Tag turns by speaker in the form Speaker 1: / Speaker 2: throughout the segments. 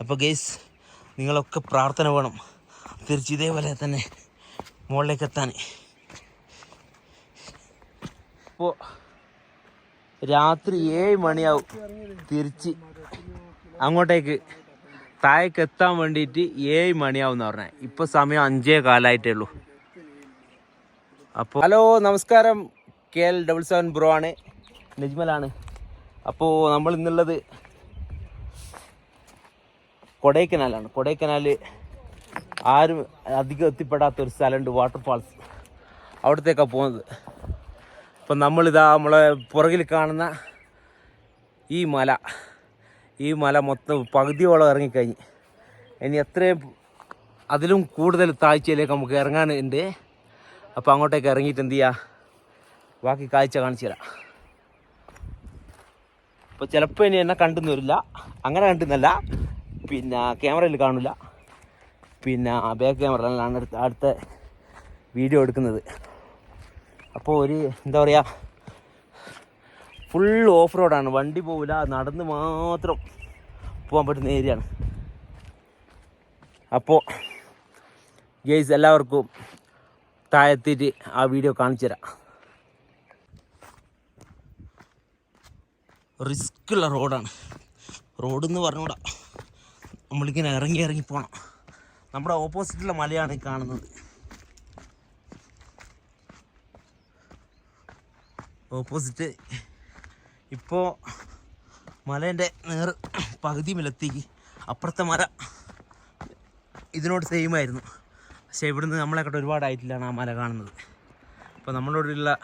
Speaker 1: അപ്പോൾ ഗെയ്സ് നിങ്ങളൊക്കെ പ്രാർത്ഥന വേണം. തിരിച്ച് ഇതേപോലെ തന്നെ മുകളിലേക്ക് എത്താൻ. ഇപ്പോൾ രാത്രി ഏഴ് മണിയാവും. തിരിച്ച് അങ്ങോട്ടേക്ക് താഴേക്ക് എത്താൻ വേണ്ടിയിട്ട് ഏഴ് മണിയാവും എന്ന് പറഞ്ഞാൽ ഇപ്പോൾ സമയം അഞ്ചേ കാലമായിട്ടേ ഉള്ളൂ. അപ്പോൾ ഹലോ നമസ്കാരം. K L double seven bro ആണ്. നജ്മലാണ് അപ്പോൾ നമ്മൾ ഇന്നുള്ളത് കൊടൈക്കനാലാണ്. കൊടൈക്കനാൽ ആരും അധികം എത്തിപ്പെടാത്ത ഒരു സ്ഥലമുണ്ട് വാട്ടർഫാൾസ് അവിടത്തേക്കാണ് പോകുന്നത് അപ്പം നമ്മളിതാ നമ്മളെ പുറകിൽ കാണുന്ന ഈ മല. ഈ മല മൊത്തം പകുതിയോളം ഇറങ്ങിക്കഴിഞ്ഞ്. ഇനി എത്രയും അതിലും കൂടുതൽ താഴ്ചയിലേക്ക് നമുക്ക് ഇറങ്ങാനുണ്ട്. അപ്പോൾ അങ്ങോട്ടേക്ക് ഇറങ്ങിയിട്ട് എന്ത് ചെയ്യുക ബാക്കി കാഴ്ച കാണിച്ചു തരാം. അപ്പോൾ ചിലപ്പോൾ ഇനി എന്നെ കണ്ടെന്ന് വരില്ല അങ്ങനെ കണ്ടെന്നല്ല. പിന്നെ ക്യാമറയിൽ കാണില്ല പിന്നെ ബാക്ക് ക്യാമറയിലാണ് അടുത്ത അടുത്ത വീഡിയോ എടുക്കുന്നത്. അപ്പോൾ ഒരു എന്താ പറയുക ഫുൾ ഓഫ് റോഡാണ് വണ്ടി പോവില്ല നടന്ന് മാത്രം പോകാൻ പറ്റുന്ന ഏരിയയാണ് അപ്പോൾ ഗെയ്സ് എല്ലാവർക്കും താഴെത്തിയിട്ട് ആ വീഡിയോ കാണിച്ചു തരാം. റിസ്ക്കുള്ള റോഡാണ് റോഡെന്ന് പറഞ്ഞുകൂടാ നമ്മളിങ്ങനെ ഇറങ്ങി ഇറങ്ങി പോകണം നമ്മുടെ ഓപ്പോസിറ്റുള്ള മലയാണ് കാണുന്നത്. ഓപ്പോസിറ്റ് ഇപ്പോൾ മലേന്റെ നേർ പകുതി മിലത്തേക്ക് അപ്പുറത്തെ മല ഇതിനോട് സെയിം ആയിരുന്നു. പക്ഷേ ഇവിടുന്ന് നമ്മളെക്കാട്ട് ഒരുപാടായിട്ടില്ലാണ് ആ മല കാണുന്നത്. അപ്പോൾ നമ്മളോടുള്ള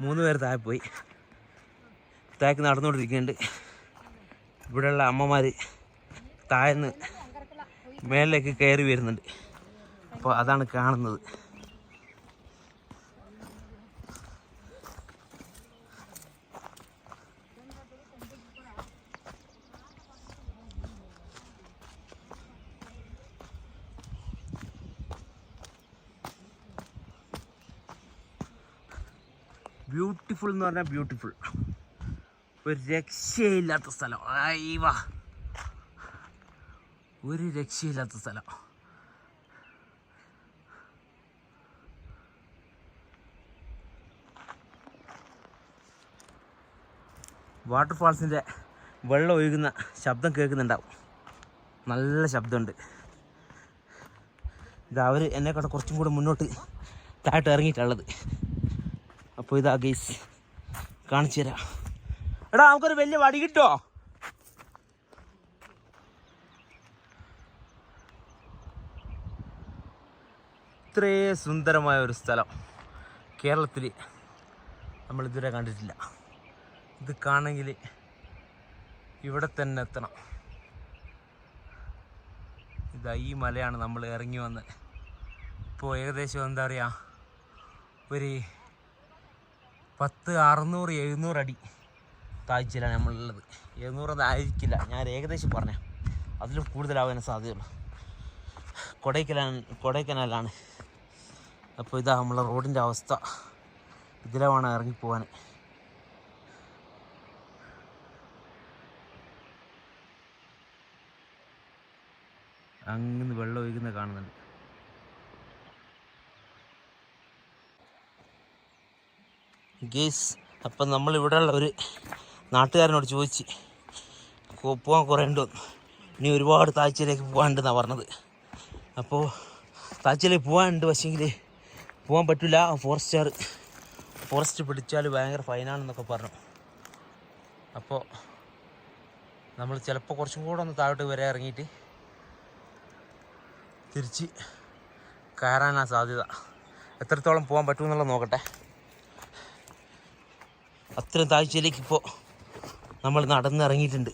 Speaker 1: മൂന്ന് പേർ താഴെ പോയി. താഴേക്ക് നടന്നുകൊണ്ടിരിക്കുന്നുണ്ട്. ഇവിടെയുള്ള അമ്മമാർ താഴ്ന്ന് മേലേക്ക് കയറി വരുന്നുണ്ട്. അപ്പോൾ അതാണ് കാണുന്നത്. ബ്യൂട്ടിഫുൾ എന്ന് പറഞ്ഞാൽ ബ്യൂട്ടിഫുൾ ഒരു രക്ഷയില്ലാത്ത സ്ഥലം. അയ്യവാ ഒരു രക്ഷയില്ലാത്ത സ്ഥലം. വാട്ടർഫാൾസിന്റെ വെള്ളം ഒഴുകുന്ന ശബ്ദം കേൾക്കുന്നുണ്ടാവും. നല്ല ശബ്ദമുണ്ട്. ഇത് അവർ എന്നെക്കാട്ട് കുറച്ചും കൂടെ മുന്നോട്ട് താഴോട്ട് ഇറങ്ങിയിട്ടുള്ളത് അപ്പോൾ ഇതാ ഗെയ്സ് കാണിച്ചു തരാം എടാ നമുക്കൊരു വലിയ വടി കിട്ടോ ഇത്രേ സുന്ദരമായ ഒരു സ്ഥലം. കേരളത്തിൽ നമ്മൾ ഇതുവരെ കണ്ടിട്ടില്ല. ഇത് കാണെങ്കിൽ ഇവിടെ തന്നെ എത്തണം. ഇതാ ഈ മലയാണ് നമ്മൾ ഇറങ്ങി വന്ന്. ഇപ്പോൾ ഏകദേശം എന്താ പറയുക ഒരു പത്ത് അറുന്നൂറ് എഴുന്നൂറ് അടി താഴ്ചയിലാണ് നമ്മളുള്ളത്. എഴുന്നൂറൊന്നും ആയിരിക്കില്ല. ഞാൻ ഏകദേശം പറഞ്ഞു. അതിലും കൂടുതലാവാൻ സാധ്യതയുള്ളൂ. കൊടൈക്കനാൽ കൊടൈക്കനാലാണ് അപ്പോൾ ഇതാ നമ്മളെ റോഡിന്റെ അവസ്ഥ. ഇതിലെ വേണം ഇറങ്ങിപ്പോവാൻ അങ്ങനെ വെള്ളം ഒഴുകുന്ന കാണുന്നുണ്ട്. ഗേസ് അപ്പം നമ്മളിവിടെയുള്ള ഒരു നാട്ടുകാരനോട് ചോദിച്ച് പോകാൻ കുറേ ഉണ്ട്? ഇനി ഒരുപാട് താഴ്ചയിലേക്ക് പോകാനുണ്ടെന്നാണ് പറഞ്ഞത്. അപ്പോൾ താഴ്ചയിലേക്ക് പോകാനുണ്ട് പക്ഷേങ്കിൽ പോകാൻ പറ്റില്ല ഫോറസ്റ്റുകാർ ഫോറസ്റ്റ് പിടിച്ചാൽ ഭയങ്കര ഫൈനാണെന്നൊക്കെ പറഞ്ഞു. അപ്പോൾ നമ്മൾ ചിലപ്പോൾ കുറച്ചും കൂടെ ഒന്ന് താഴോട്ട് വരെ ഇറങ്ങിയിട്ട് തിരിച്ച് കയറാനാണ് സാധ്യത. എത്രത്തോളം പോകാൻ പറ്റുമെന്നുള്ളത് നോക്കട്ടെ. അത്രയും താഴ്ചയിലേക്ക് ഇപ്പോൾ നമ്മൾ നടന്നിറങ്ങിയിട്ടുണ്ട്.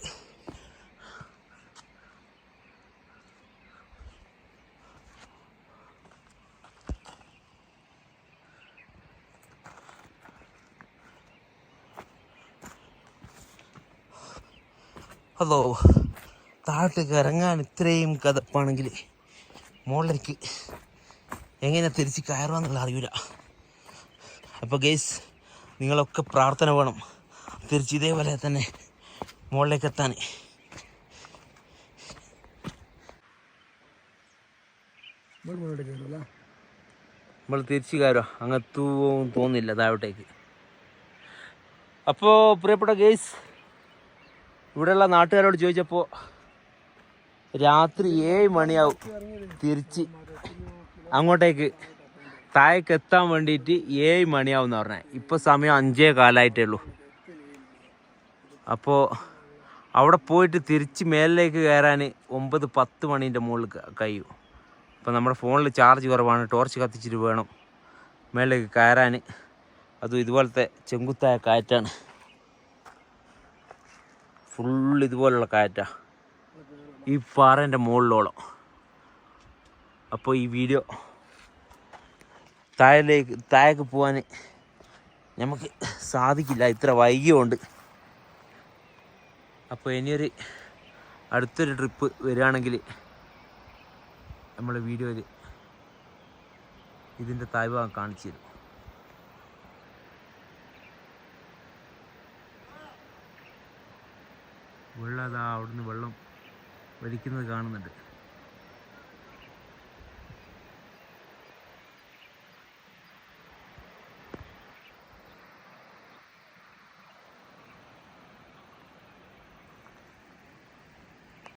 Speaker 1: അതോ താഴത്തേക്ക് ഇറങ്ങാൻ ഇത്രയും കഥപ്പാണെങ്കിൽ മോളിലേക്ക് എങ്ങനെ തിരിച്ച് കയറുകയെന്നുള്ള അറിയില്ല അപ്പോൾ ഗെയ്സ് നിങ്ങളൊക്കെ പ്രാർത്ഥന വേണം. തിരിച്ച് ഇതേപോലെ തന്നെ മുകളിലേക്ക് എത്താൻ നമ്മൾ തിരിച്ച് കയറുക. അങ്ങ് എത്തുമെന്ന് തോന്നില്ല താഴോട്ടേക്ക്. അപ്പോൾ പ്രിയപ്പെട്ട ഗെയ്സ് ഇവിടെയുള്ള നാട്ടുകാരോട് ചോദിച്ചപ്പോൾ രാത്രി ഏഴ് മണിയാവും തിരിച്ച് അങ്ങോട്ടേക്ക്. താഴേക്ക് എത്താൻ വേണ്ടിയിട്ട് ഏഴ് മണിയാവും എന്ന് പറഞ്ഞത് ഇപ്പോൾ സമയം അഞ്ചേ കാലമായിട്ടേ ഉള്ളൂ. അപ്പോൾ അവിടെ പോയിട്ട് തിരിച്ച് മേലിലേക്ക് കയറാൻ ഒമ്പത് പത്ത് മണീന്റെ മുകളിൽ കഴിയും. അപ്പോൾ നമ്മുടെ ഫോണിൽ ചാർജ് കുറവാണ്. ടോർച്ച് കത്തിച്ചിട്ട് വേണം മേളിലേക്ക് കയറാൻ. അതും ഇതുപോലത്തെ ചെങ്കുത്തായ കാറ്റാണ്. ഫുൾ ഇതുപോലുള്ള കാറ്റാണ് ഈ പാറേന്റെ മുകളിലോളം. അപ്പോൾ ഈ വീഡിയോ താഴേക്ക് താഴേക്ക് പോകാൻ നമുക്ക് സാധിക്കില്ല. ഇത്ര വൈകിയുണ്ട്. അപ്പോൾ ഇനിയൊരു അടുത്തൊരു ട്രിപ്പ് വരികയാണെങ്കിൽ നമ്മളെ വീഡിയോയിൽ ഇതിന്റെ തായ്ഭാഗം കാണിച്ചു തരും. വെള്ളം അതാ അവിടുന്ന് വെള്ളം വലിക്കുന്നത് കാണുന്നുണ്ട്.